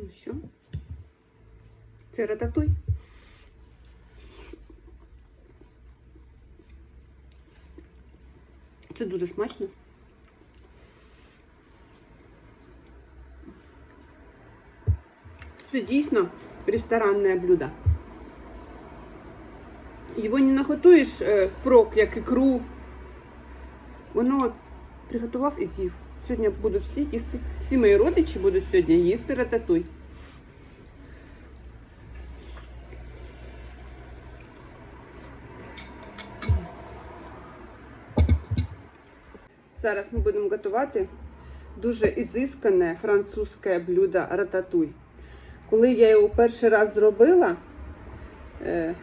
Ну що? Це рататуй. Це дуже смачно. Це дійсно ресторанне блюдо. Його не наготуєш е, впрок, як ікру. Воно приготував і з'їв. Сьогодні будуть всі їсти. Всі мої родичі будуть сьогодні їсти рататуй. Зараз ми будемо готувати дуже ізискане французьке блюдо рататуй. Коли я його перший раз зробила, е,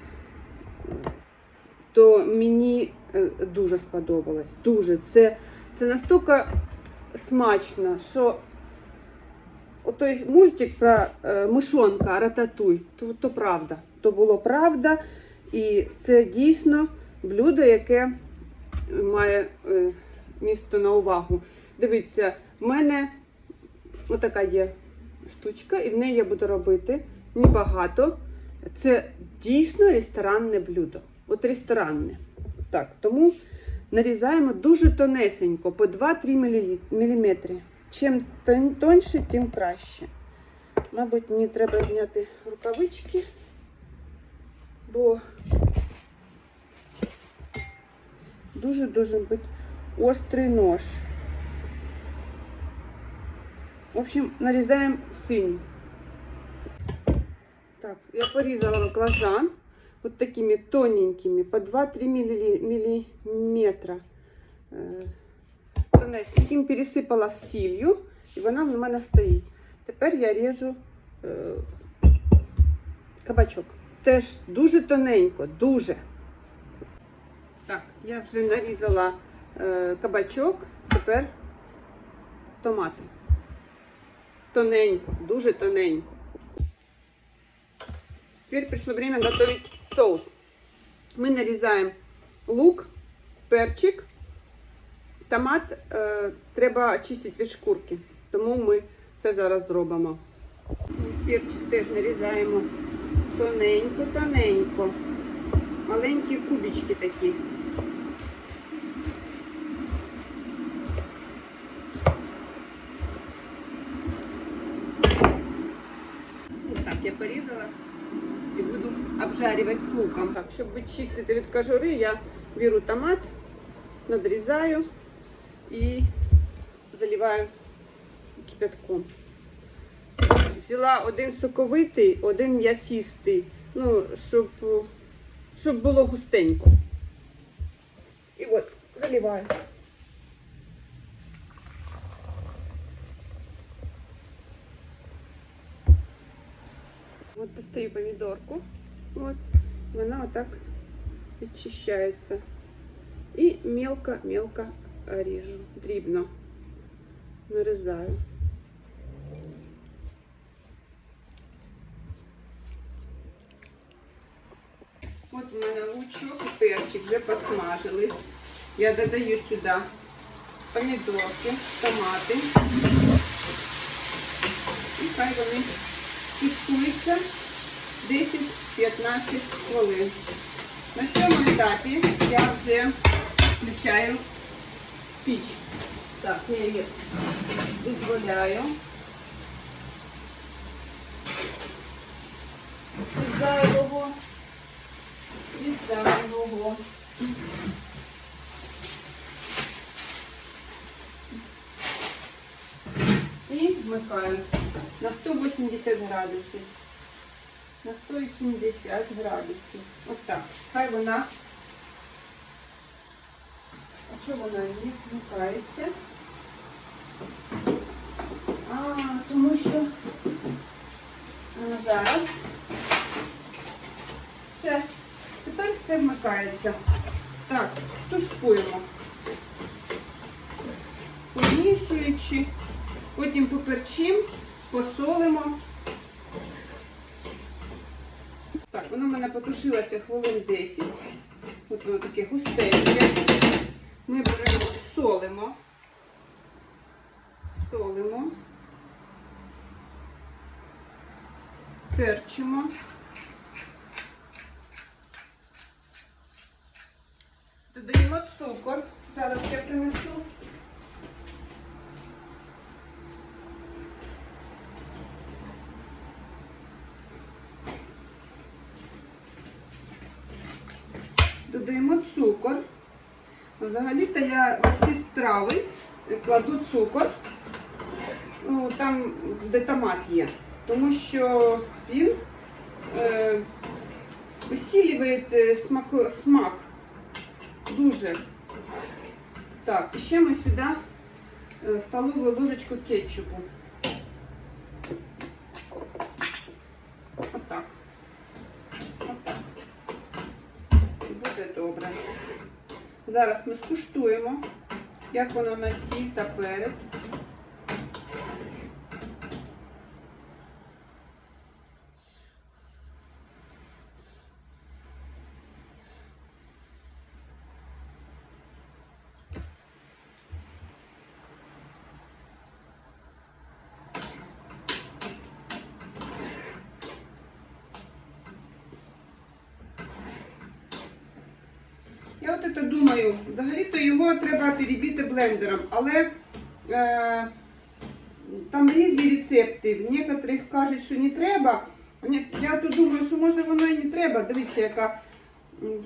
то мені е, дуже сподобалось. Дуже. Це, це настільки смачно, що отой мультик про е, мишонка рататуй, то, то правда. То було правда. І це дійсно блюдо, яке має е, місто на увагу. Дивіться, в мене отака є штучка, і в неї я буду робити небагато. Це дійсно ресторанне блюдо. От ресторанне. Так, тому нарізаємо дуже тонесенько, по 2-3 мм. Чим тоньше, тим краще. Мабуть, мені треба зняти рукавички, бо дуже дуже бути острий нож. В общем, нарізаємо синій. Так, я порізала баклажан вот такими тоненькими, по 2-3 мм. Тонесеньким пересипала з сіллю, і вона в мене стоїть. Тепер я ріжу е, кабачок. Теж дуже тоненько, дуже. Так, я вже нарізала е, кабачок, тепер томати. Тоненько, дуже тоненько. Теперь пришло время готовить соус. Мы нарезаем лук, перчик, томат е, треба очистити від шкурки, тому ми це зараз зробимо. Перчик теж нарізаємо тоненько-тоненько. Маленькі кубички такі. Так я порізала буду обжарювати з луком. Так, щоб чистити від кожури, я беру томат, надрізаю і заливаю кипятком. Взяла один соковитий, один м'ясистий, ну, щоб, щоб було густенько. І от, заливаю. От достаю помідорку. От, вона отак відчищається. І мелко-мелко ріжу, дрібно нарізаю. От у мене лучок і перчик вже посмажились. Я додаю сюди помідорки, томати. І хай вони тушкуються 10-15 хвилин. На цьому етапі я вже включаю піч. Так, я її дозволяю. Від зайвого. Від зайвого. І вмикаю на 180 градусів. На 180 градусів. Ось так. Хай вона. А чого вона не вмикається? А, тому що зараз. Все. Тепер все вмикається. Так, тушкуємо. Помішуючи. Потім поперчимо, посолимо. Потушилося хвилин 10. От воно таке густеньке. Ми беремо, солимо. Солимо. перчимо. Додаємо цукор. Зараз я принесу. Додаємо цукор. Взагалі-то я всі страви кладу цукор, ну, там, де томат є, тому що він е, усилює е, смак, смак дуже. Так, і ще ми сюди е, столову ложечку кетчупу. Отак. Отак. І буде добре. Зараз ми скуштуємо, як воно на сіль та перець. Я от це думаю, взагалі-то його треба перебити блендером, але е, там різні рецепти. В некоторих кажуть, що не треба. Я тут думаю, що може воно і не треба. Дивіться, яка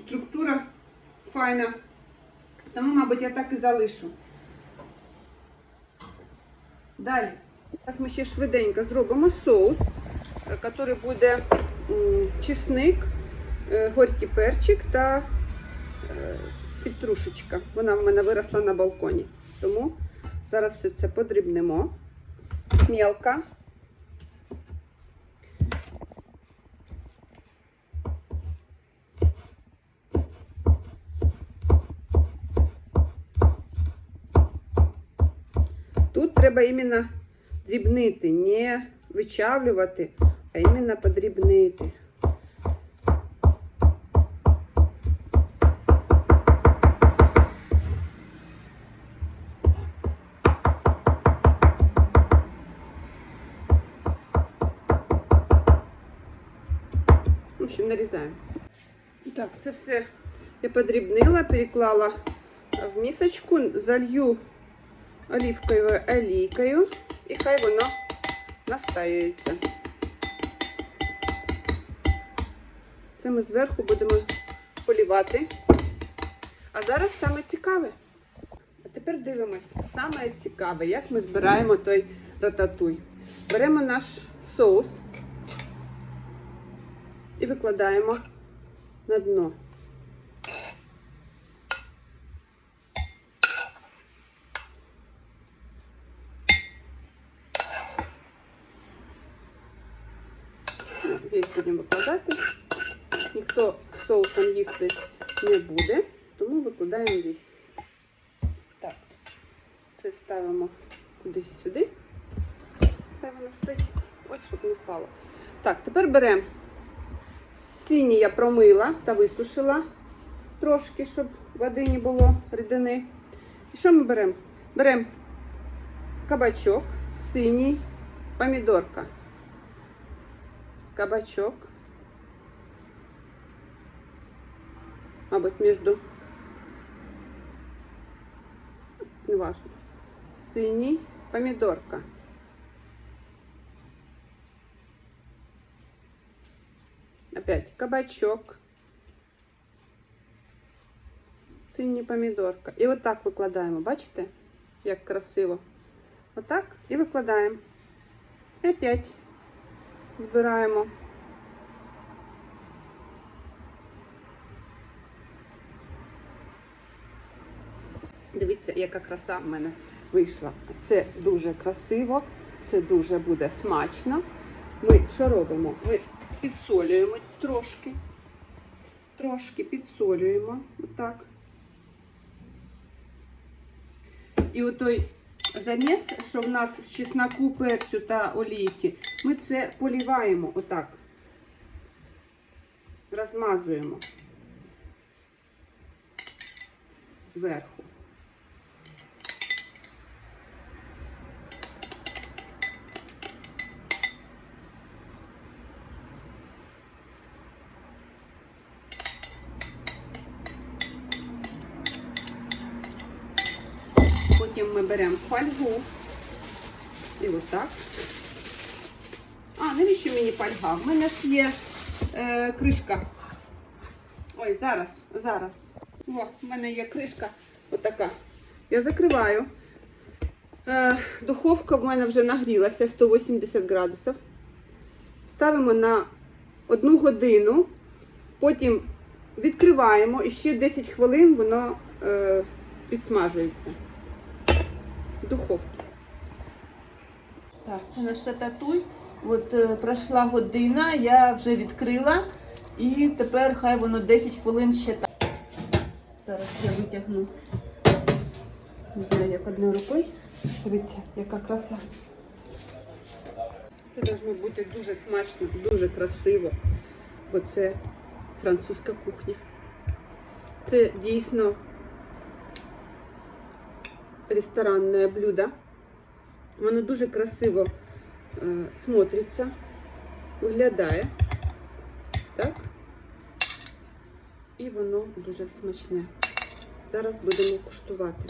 структура файна. Тому, мабуть, я так і залишу. Далі. Зараз ми ще швиденько зробимо соус, е, який буде чесник, е, горький перчик та е, петрушечка. Вона в мене виросла на балконі. Тому зараз все це подрібнемо мелко. Тут треба іменно дрібнити, не вичавлювати, а іменно подрібнити. Общем, нарізаємо. Так, це все я подрібнила, переклала в місочку, залью оливковою олійкою і хай воно настаюється. Це ми зверху будемо полівати. А зараз саме цікаве. А тепер дивимось, саме цікаве, як ми збираємо той рататуй. Беремо наш соус і викладаємо на дно. Весь будемо викладати. Ніхто соусом їсти не буде, тому викладаємо весь. Так, це ставимо кудись сюди. Хай воно стоїть. Ось, щоб не впало. Так, тепер беремо сині я промила та висушила трошки, щоб води не було рідини. І що ми беремо? Беремо кабачок, синій, помідорка, кабачок, мабуть, між не важно. Синій, помідорка. Опять кабачок. Синя помідорка. І отак викладаємо. Бачите, як красиво. Отак і викладаємо. І опять збираємо. Дивіться, яка краса в мене вийшла. Це дуже красиво, це дуже буде смачно. Ми що робимо? Ми підсолюємо трошки. Трошки підсолюємо. Отак. І отой заміс, що в нас з чесноку, перцю та олійки, ми це поліваємо отак. Розмазуємо зверху. Потім ми беремо фольгу. І отак. А, навіщо мені фольга? В мене ж є е, кришка. Ой, зараз, зараз. О, в мене є кришка отака. Я закриваю. Е, духовка в мене вже нагрілася 180 градусів. Ставимо на одну годину, потім відкриваємо і ще 10 хвилин воно е, підсмажується. В духовці. Так, це наш рататуй. От е, пройшла година, я вже відкрила. І тепер хай воно 10 хвилин ще так. Зараз я витягну. Не знаю, як одною рукою. Дивіться, яка краса. Це має бути дуже смачно, дуже красиво, бо це французька кухня. Це дійсно ресторанне блюдо. Воно дуже красиво е, смотриться, виглядає. Так? І воно дуже смачне. Зараз будемо куштувати.